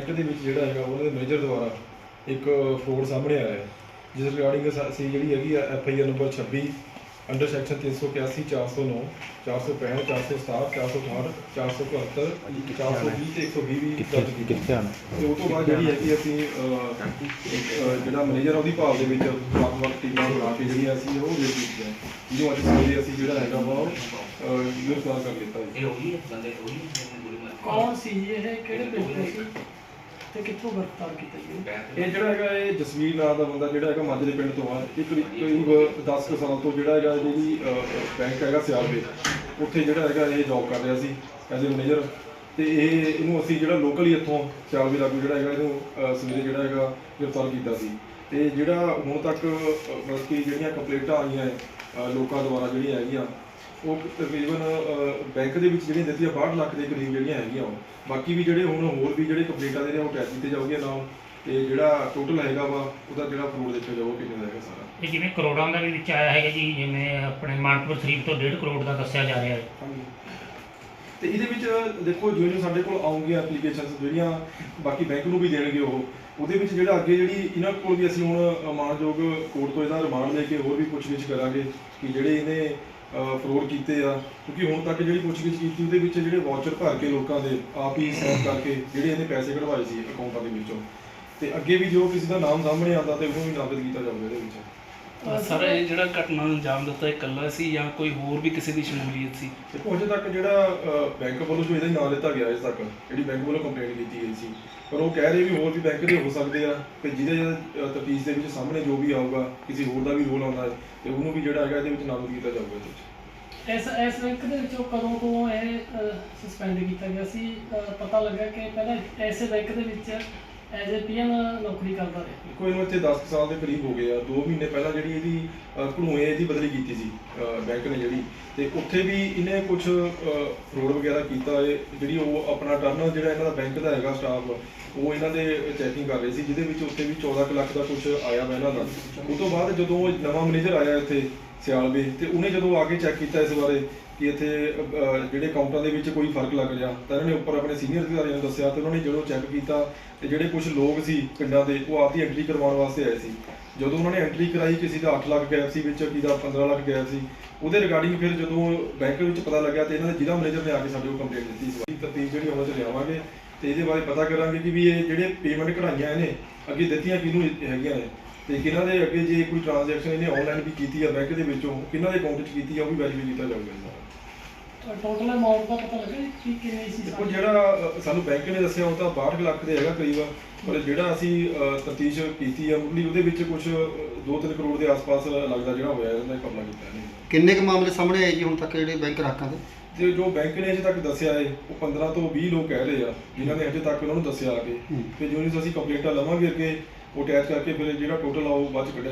Bank ਦੇ ਵਿੱਚ ਜਿਹੜਾ ਹੈਗਾ ਉਹਨਾਂ ਦੇ ਮੈਨੇਜਰ ਦੁਆਰਾ ਇੱਕ ਫਰੋਡ ਸਾਹਮਣੇ ਆਇਆ ਹੈ ਜਿਸ ਰਿਗਾਰਡਿੰਗ ਅਸੀਂ ਜਿਹੜੀ ਹੈਗੀ ਆ F I R number 26 under section 381 409 465 467 468 472 420 ਤੇ 120 ਵੀ ਦਰਜ ਕੀਤੀ ਤੇ ਉਹ ਤੋਂ ਬਾਅਦ ਜਿਹੜੀ ਹੈਗੀ ਅਸੀਂ ਜਿਹੜਾ ਮੈਨੇਜਰ ਉਹਦੀ ਭਾਲ ਦੇ ਵਿੱਚ ਵੱਖ-ਵੱਖ ਟੀਮਾਂ ਬਣਾ ਕੇ ਜਿਹੜੀਆਂ ਅਸੀਂ ਉਹ ਕੀਤੀਆਂ ਜਿਹਨੂੰ ਅੱਜ ਸਵੇਰੇ ਅਸੀਂ ਜਿਹੜਾ ਹੈਗਾ ਵਾ ਉਹ ਗ੍ਰਿਫਤਾਰ ਕਰ ਲਿੱਤਾ ਜੀ। ਇਹ ਉਹੀ ਹੈ? ਬੰਦੇ ਉਹੀ ਕੌਣ ਸੀ ਇਹ? ਕਿਹੜੇ ਪਿੰਡ ਸੀ? ਤੇ ਕਿੱਥੋਂ ਗ੍ਰਿਫਤਾਰ ਕੀਤਾ ਜੀ ਇਹ ਜਿਹੜਾ ਹੈਗਾ ਇਹ ਜਸਵੀਰ ਨਾਂ ਦਾ ਬੰਦਾ ਜਿਹੜਾ ਹੈਗਾ ਮਾਝੇ ਦੇ ਪਿੰਡ ਤੋਂ ਆ ਇਹ ਕਰੀਬ ਕਰੀਬ 10 ਕੁ ਸਾਲ ਤੋਂ ਜਿਹੜਾ ਹੈਗਾ ਜਿਹੜੀ ਬੈਂਕ ਹੈਗਾ ਸਿਆਲਵੇ। ਉੱਥੇ ਜਿਹੜਾ ਹੈਗਾ ਇਹ ਜੌਬ ਕਰ ਰਿਹਾ ਸੀ ਐਜ਼ ਅ ਮੈਨੇਜਰ ਤੇ ਇਹ ਇਹਨੂੰ ਅਸੀਂ ਜਿਹੜਾ ਲੋਕਲੀ ਇੱਥੋਂ ਸਿਆਲਵੇ ਲਾਗੂ ਜਿਹੜਾ ਹੈਗਾ ਇਹਨੂੰ ਸਵੇਰੇ ਜਿਹੜਾ ਹੈਗਾ ਗ੍ਰਿਫਤਾਰ ਕੀਤਾ ਸੀ। ਤੇ ਜਿਹੜਾ ਹੁਣ ਤੱਕ ਮਤਲਬ ਕਿ ਜਿਹੜੀਆਂ ਕੰਪਲੇਂਟਾਂ ਆਈਆਂ ਹੈ, ਲੋਕਾਂ ਦੁਆਰਾ ਜਿਹੜੀਆਂ ਹੈਗੀਆਂ ਉਹ ਤਕਰੀਬਨ ਬੈਂਕ ਦੇ ਵਿੱਚ ਜਿਹੜੀਆਂ ਦਿੱਤੀਆਂ 62 ਲੱਖ ਦੇ ਕਰੀਬ ਜਿਹੜੀਆਂ ਹੈਗੀਆਂ ਉਹ। ਬਾਕੀ ਵੀ ਜਿਹੜੇ ਹੁਣ ਹੋਰ ਵੀ ਜਿਹੜੇ ਕੰਪਲੇਂਟਾਂ ਦੇ ਨੇ ਉਹ ਟੈਸਟ ਕੀਤੇ ਜਾਓਗੇ ਨਾਮ ਤੇ ਜਿਹੜਾ ਟੋਟਲ ਹੈਗਾ ਵਾ ਉਹਦਾ ਜਿਹੜਾ ਫਰੋਡ ਦੇਖਿਆ ਜਾਊਗਾ ਕਿੰਨੇ ਦਾ ਹੈਗਾ ਸਾਰਾ। ਇਹ ਜਿਵੇਂ ਕਰੋੜਾਂ ਦਾ ਵੀ ਵਿੱਚ ਆਇਆ ਹੈਗਾ ਜੀ ਜਿਵੇਂ ਆਪਣੇ ਮਾਨਪੁਰ ਸ਼ਰੀਫ ਤੋਂ 1.5 ਕਰੋੜ ਦਾ ਦੱਸਿਆ ਜਾ ਰਿਹਾ ਹੈ। ਹਾਂਜੀ। ਤੇ ਇਹਦੇ ਵਿੱਚ ਦੇਖੋ ਜਿਉਂ ਜਿਉਂ ਸਾਡੇ ਕੋਲ ਆਉਂਗੀਆਂ ਐਪਲੀਕੇਸ਼ਨਸ ਜਿਹੜੀਆਂ ਬਾਕੀ ਬੈਂਕ ਨੂੰ ਵੀ ਦੇਣਗੇ ਉਹ। ਉਹਦੇ ਵਿੱਚ ਜਿਹੜਾ ਅੱਗੇ ਜਿਹੜੀ ਇਹਨਾਂ ਕੋਲ ਵੀ ਅਸੀਂ ਹੁਣ ਅ, ਮਾਣਯੋਗ ਕੋਰਟ ਤੋਂ ਇਹਦਾ ਰਿਮਾਂਡ ਲੈ ਕੇ ਹੋਰ ਵੀ ਪੁੱਛਗਿੱਛ ਕਰਾਂਗੇ ਕਿ ਜਿਹੜੇ ਇਹਨੇ ਫਰੋਡ ਕੀਤੇ ਆ। ਕਿਉਂਕਿ ਹੁਣ ਤੱਕ ਜਿਹੜੀ ਪੁੱਛਗਿੱਛ ਕੀਤੀ, ਉਹਦੇ ਵਿੱਚ ਜਿਹੜੇ ਵਾਚਰ ਭਰ ਕੇ ਲੋਕਾਂ ਦੇ, ਆਪ ਹੀ ਸਾਈਨ ਕਰਕੇ ਜਿਹੜੇ ਇਹਨੇ ਪੈਸੇ ਕਢਵਾਏ ਸੀ ਅਕਾਊਂਟਾਂ ਦੇ ਵਿੱਚੋਂ। ਤੇ ਅੱਗੇ ਵੀ ਜੋ ਕਿਸੇ ਦਾ ਨਾਮ ਸਾਹਮਣੇ ਆਉਂਦਾ ਤੇ ਉਹਨੂੰ ਵੀ ਨਾਮਜ਼ਦ ਕੀਤਾ ਜਾਊਗਾ ਇਹਦੇ ਵਿੱਚ। ਸਰ ਇਹ ਜਿਹੜਾ ਘਟਨਾ ਨੂੰ ਅੰਜਾਮ ਦਿੱਤਾ ਇਹ ਇਕੱਲਾ ਸੀ ਜਾਂ ਕੋਈ ਹੋਰ ਵੀ ਕਿਸੇ ਦੀ ਸ਼ਮੂਲੀਅਤ ਸੀ? ਅਜੇ ਤੱਕ ਜਿਹੜਾ ਬੈਂਕ ਵੱਲੋਂ ਜੋ ਇਹਦਾ ਹੀ ਨਾਂ ਲਿੱਤਾ ਗਿਆ ਅਜੇ ਤੱਕ ਜਿਹੜੀ ਬੈਂਕ ਵੱਲੋਂ ਕੰਪਲੇਂਟ ਕੀਤੀ ਗਈ ਸੀ। ਪਰ ਉਹ ਕਹਿ ਰਹੇ ਵੀ ਹੋਰ ਵੀ ਬੈਂਕ ਦੇ ਹੋ ਸਕਦੇ ਆ ਤੇ ਜਿਹਦੇ ਤਫਤੀਸ਼ ਦੇ ਵਿੱਚ ਸਾਹਮਣੇ ਜੋ ਵੀ ਆਊਗਾ ਕਿਸੇ ਹੋਰ ਦਾ ਵੀ ਰੋਲ ਆਉਂਦਾ ਹੈ ਤੇ ਉਹਨੂੰ ਵੀ ਜਿਹੜਾ ਹੈਗਾ ਇਹਦੇ ਵਿੱਚ ਨਾਮਜ਼ਦ ਕੀਤਾ ਜਾਊਗਾ ਇਹਦੇ ਵਿੱਚ। ਇਸ ਇਸ ਬੈਂਕ ਦੇ ਵਿੱਚੋਂ ਕਦੋਂ ਤੋਂ ਇਹ ਸਸਪੈਂਡ ਕੀਤਾ ਗਿਆ ਸੀ? ਪਤਾ ਲੱਗਾ ਕਿ ਪਹਿਲਾਂ ਐਸੇ ਬੈਂਕ ਦੇ ਵਿੱਚ ਐਜ਼ ਅ ਪੀਐਮ ਨੌਕਰੀ ਕਰਦਾ ਰਿਹਾ। ਕੋਈ ਇਹਨੂੰ ਇੱਥੇ 10 ਸਾਲ ਦੇ ਕਰੀਬ ਹੋ ਗਏ ਆ। 2 ਮਹੀਨੇ ਪਹਿਲਾਂ ਜਿਹੜੀ ਇਹਦੀ ਅ, ਘੜੂਏ ਬਦਲੀ ਕੀਤੀ ਸੀ ਬੈਂਕ ਨੇ ਜਿਹੜੀ। ਤੇ ਉੱਥੇ ਵੀ ਇਹਨੇ ਕੁਝ ਫਰੋਡ ਵਗੈਰਾ ਕੀਤਾ। ਹੈ ਜਿਹੜੀ ਉਹ ਆਪਣਾ ਟਰਨ ਜਿਹੜਾ ਇਹਨਾਂ ਦਾ ਬੈਂਕ ਦਾ ਹੈਗਾ ਸਟਾਫ ਉਹ ਇਹਨਾਂ ਦੇ ਚੈਕਿੰਗ ਕਰ ਰਹੇ ਸੀ ਜਿਹਦੇ ਵਿੱਚ ਉੱਥੇ ਵੀ 14 ਕੁ ਲੱਖ ਦਾ ਕੁਝ ਆਇਆ ਵਾ ਇਹਨਾਂ ਦਾ। ਉਸ ਤੋਂ ਬਾਅਦ ਜਦੋਂ ਨਵਾਂ ਮੈਨੇਜਰ ਆਇਆ ਇੱਥੇ ਸਿਆਲਵੇ ਤੇ ਉਹਨੇ ਜਦੋਂ ਆ ਕੇ ਚੈੱਕ ਕੀਤਾ ਇਸ ਬਾਰੇ ਕਿ ਇੱਥੇ ਅ, ਜਿਹੜੇ ਅਕਾਊਂਟਾਂ ਦੇ ਵਿੱਚ ਕੋਈ ਫ਼ਰਕ ਲੱਗ ਰਿਹਾ ਤਾਂ ਇਹਨਾਂ ਨੇ ਉੱਪਰ ਆਪਣੇ ਸੀਨੀਅਰ ਅਧਿਕਾਰੀਆਂ ਨੂੰ ਦੱਸਿਆ ਤੇ ਉਹਨਾਂ ਨੇ ਜਦੋਂ ਚੈੱਕ ਕੀਤਾ ਤੇ ਜਿਹੜੇ ਕੁਝ ਲੋਕ ਸੀ ਪਿੰਡਾਂ ਦੇ ਉਹ ਆਪਦੀ ਐਂਟਰੀ ਕਰਵਾਉਣ ਵਾਸਤੇ ਆਏ ਸੀ। ਜਦੋਂ ਉਹਨਾਂ ਨੇ ਐਂਟਰੀ ਕਰਾਈ ਕਿਸੇ ਦਾ 8 ਲੱਖ ਗੈਪ ਸੀ ਵਿੱਚ ਕਿਸੇ ਦਾ 15 ਲੱਖ ਗੈਪ ਸੀ ਉਹਦੇ ਰਿਗਾਰਡਿੰਗ ਫਿਰ ਜਦੋਂ ਬੈਂਕ ਵਿੱਚ ਪਤਾ ਲੱਗਿਆ ਤੇ ਇਹਨਾਂ ਦੇ ਜ਼ਿਲ੍ਹਾ ਮੈਨੇਜਰ ਨੇ ਆ ਕੇ ਸਾਡੇ ਕੋਲ ਕੰਪਲੇਂਟ ਦਿੱਤੀ ਸੀ। ਤਰਤੀਬ ਜਿਹੜੀ ਉਹਨਾਂ ਚ ਲਿਆਵਾਂਗੇ ਤੇ ਇਹਦੇ ਬਾਰੇ ਪਤਾ ਕਰਾਂਗੇ ਕਿ ਵੀ ਇਹ ਜਿਹੜੇ ਪੇਮੈਂਟ ਕਢਾਈਆਂ ਇਹਨੇ ਅੱਗੇ ਦਿੱਤੀਆਂ ਕਿਹਨੂੰ ਹੈਗੀਆਂ ਨੇ। ਤੇ ਕਿਹਨਾਂ ਦੇ ਅੱਗੇ ਜੇ ਕੋਈ ਟ੍ਰਾਂਜੈਕਸ਼ਨ ਇਹਨੇ ਆਨਲਾਈਨ ਵੀ ਕੀਤੀ ਆ ਬੈਂਕ ਦੇ ਵਿੱਚੋਂ ਕਿਹਨਾਂ ਦੇ ਅਕਾਊਂਟ 'ਚ ਕੀਤੀ ਆ ਉਹ ਵੀ ਵੈਰੀਫਾਈ ਕੀਤਾ ਜਾਊਗਾ ਜੀ। ਟੋਟਲ ਅਮਾਉਂਟ ਦਾ ਪਤਾ ਲੱਗਾ ਜੀ ਕਿ ਕਿੰਨੀ ਸੀ ਦੇਖੋ ਜਿਹੜਾ ਅ, ਸਾਨੂੰ ਬੈਂਕ ਨੇ ਦੱਸਿਆ ਉਹ ਤਾਂ 62 ਲੱਖ ਦੇ ਹੈਗਾ ਕਰੀਬ ਪਰ ਜਿਹੜਾ ਅਸੀਂ ਤਫਤੀਸ਼ ਕੀਤੀ ਆ ਮੁੱਢਲੀ ਉਹਦੇ ਵਿੱਚ ਕੁਝ 2-3 ਕਰੋੜ ਦੇ ਆਸ-ਪਾਸ ਲੱਗਦਾ ਜਿਹੜਾ ਹੋਇਆ ਇਹਦਾ ਕਮਲਾ ਕੀਤਾ ਇਹਨੇ ਕਿੰਨੇ ਕੁ ਮਾਮਲੇ ਸਾਹਮਣੇ ਆਏ ਜੀ ਹੁਣ ਤੱਕ ਜਿਹੜੇ ਬੈਂਕ ਗ੍ਰਾਹਕਾਂ ਦੇ? ਤੇ ਜੋ ਬੈਂਕ ਨੇ ਅਜੇ ਤੱਕ ਦੱਸਿਆ ਹੈ ਉਹ 15 ਤੋਂ 20 ਲੋਕ ਕਹਿ ਰਹੇ ਆ ਜਿਨ੍ਹਾਂ ਨੇ ਅਜੇ ਤੱਕ ਉਹਨਾਂ ਨੂੰ ਦੱਸਿਆ ਆ ਕੇ। ਹੂੰ। ਤੇ ਜੋ ਅਸੀਂ ਕੰਪਲੇਂਟਾਂ ਲਵਾਂਗੇ ਅੱਗੇ ਉਹ ਅਟੈਚ ਕਰਕੇ ਫਿਰ ਜਿਹੜਾ ਟੋਟਲ ਆ ਉਹ ਬਾਅਦ ਚ ਕੱਢਿਆ